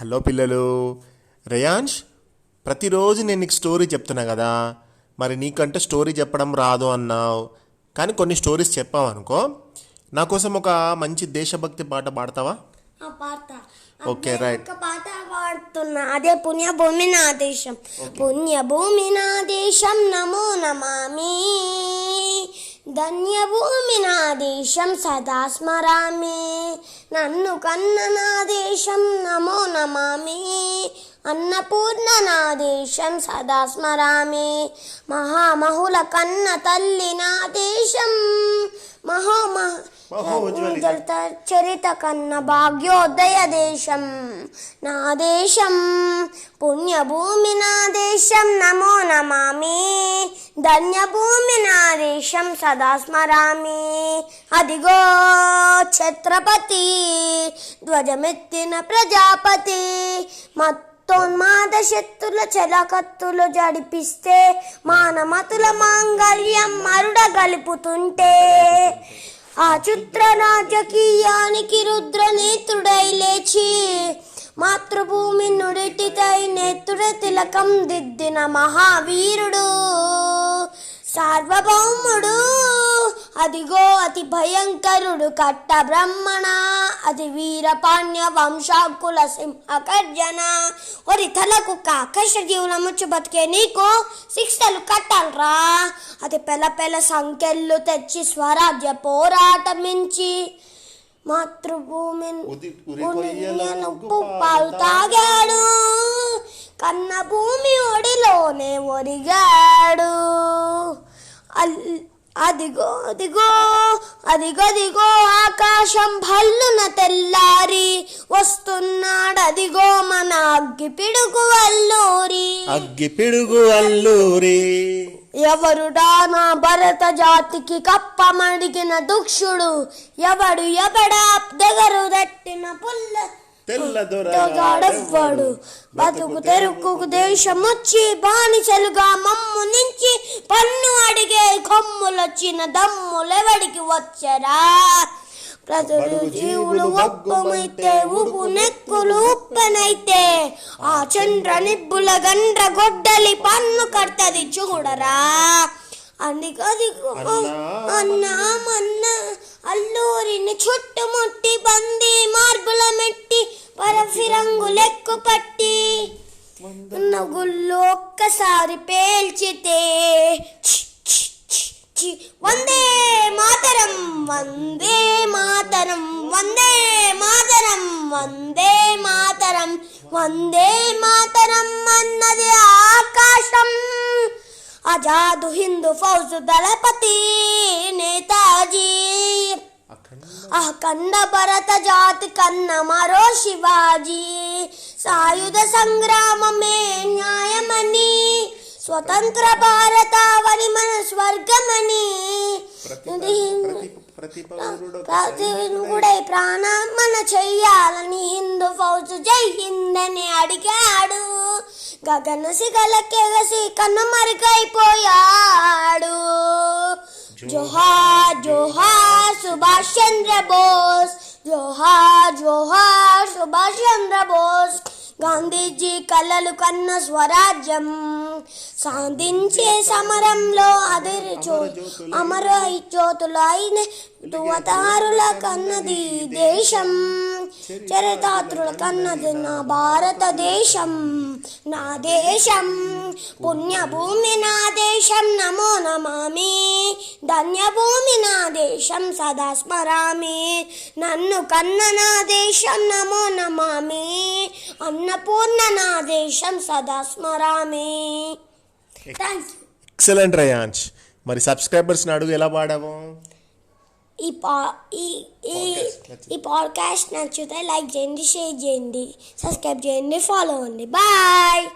Hello పిల్లలు. రేయాంష్ ప్రతిరోజు నేను నీకు స్టోరీ చెప్తున్నా కదా. మరి నీకంటే స్టోరీ చెప్పడం రాదు అన్నావు. కానీ కొన్ని స్టోరీస్ చెప్పావు అనుకో నా కోసం ఒక మంచి దేశభక్తి పాట పాడతావా? Okay, right. పాట పాడుతున్నా. అదే పుణ్యభూమి నా దేశం. పుణ్యభూమి నా దేశం నమో నమామి. ధన్యభూమి నా దేశం సదా స్మరామి నన్ను కన్న నా దేశం నమో నమామి. అన్నపూర్ణ నా దేశం సదా స్మరామి మహామహుల కన్న తల్లి నా దేశం మహోమహ మహోజ్వలిత. చరిత కన్న భాగ్యోదయ దేశం నా దేశం పుణ్యభూమి నా దేశం నమో నమామి ధన్యభూమి నా దేశం సదా స్మరామి అదిగో ఛత్రపతి ధ్వజమెత్తిన ప్రజాపతి తోన్మాద శక్తుల చెలకత్తులు జడిపిస్తే మానమతుల మాంగళ్యం మరుడ గలుపుతుంటే. ఆ చిత్ర రాజకీయానికి రుద్ర నేత్రుడై లేచి మాతృభూమి నుడిటితై నేత్రుడ తిలకం దిద్దిన మహావీరుడు సార్వభౌముడు. అదిగో అతి భయంకరుడు కట్ట బ్రహ్మణ అది వీరపాణ్య వంశాకుల సింహకర్జన ఒరి తలకు ఆకాశ జీవుల ముచ్చు బతికే నీకు శిక్షలు కట్టాలరా. అది పెల పెల సంఖ్యలు తెచ్చి స్వరాజ్య పోరాటమించి మాతృభూమి ఉప్పు పాలు తాగాడు. కన్న భూమి ఒడిలోనే ఒరిగాడు. అల్- అదిగో అదిగో అదిగదిగో ఆకాశం భల్లున తెల్లారి వస్తున్నాడు అదిగో మన అగ్గి పిడుగు అల్లూరి. అగ్గి పిడుగు అల్లూరి. ఎవరుడా నా భరత జాతికి కప్పమడిగిన దుక్షుడు ఎవడు ఎవడా దగరు దట్టిన పుల్ల తెల్ల గాడెవ్వడు బతుకు తెరుకు దేశమొచ్చి బానిసలుగా మమ్ము నుంచి పన్ను అడిగే కొమ్ములొచ్చిన దమ్ములెవడికి వచ్చరా? ప్రజలు జీవులు ఒప్పమైతే ఉప్పు నెక్కులు ఉప్పెనైతే ఆ చంద్ర నిబ్బుల గండ్ర గొడ్డలి పన్ను కడతది చూడరా? అందుకదిగో అన్నా మన్న అల్లూరిని చుట్టుముట్టి బందీ పరఫిరంగు లెక్కు పట్టి గుళ్ళు ఒక్కసారి పేల్చితే వందే మాతరం వందే మాతరం వందే మాతరం వందే మాతరం వందే మాతరం అన్నది ఆకాశం. అజాదు హిందూ ఫౌజు దళపతి అఖండ భరత జాతి కన్న మరో శివాజీ. సాయుధ సంగ్రామమే న్యాయమని స్వతంత్ర భారతావని మన స్వర్గమని. ప్రతినిధుడై ప్రాణార్పణ చెయ్యాలని హిందూ ఫౌజు జై హింద్ అని అడిగాడు గగన సిగలకెగసి కనుమరుగైపోయాడు జోహార్ జోహార్ సుభాష్ చంద్ర బోస్. జోహార్ జోహార్ సుభాష్ చంద్ర బోస్. గాంధీజీ కలలు కన్న స్వరాజ్యం. సాధించే సమరంలో అదిరి చో అమర జ్యోతులు అయిన దువతారుల కన్నది దేశం చరితాత్రుల కన్నది నా భారతదేశం నా దేశం. పుణ్యభూమి నా దేశం నమో నమామి. ధన్యభూమి నా దేశం సదా స్మరామి. నన్ను కన్న నా దేశం నమో నమామి. అన్నపూర్ణ నా దేశం సదా స్మరామి. ఎక్సలెంట్ రేయాంష్ మరి సబ్స్క్రైబర్స్ని అడుగు ఎలా పాడావు ఈ పా ఈ ఈ ఈ పాడ్కాస్ట్ నచ్చితే లైక్ చేయండి షేర్ చేయండి సబ్స్క్రైబ్ చేయండి ఫాలో అవ్వండి. బాయ్!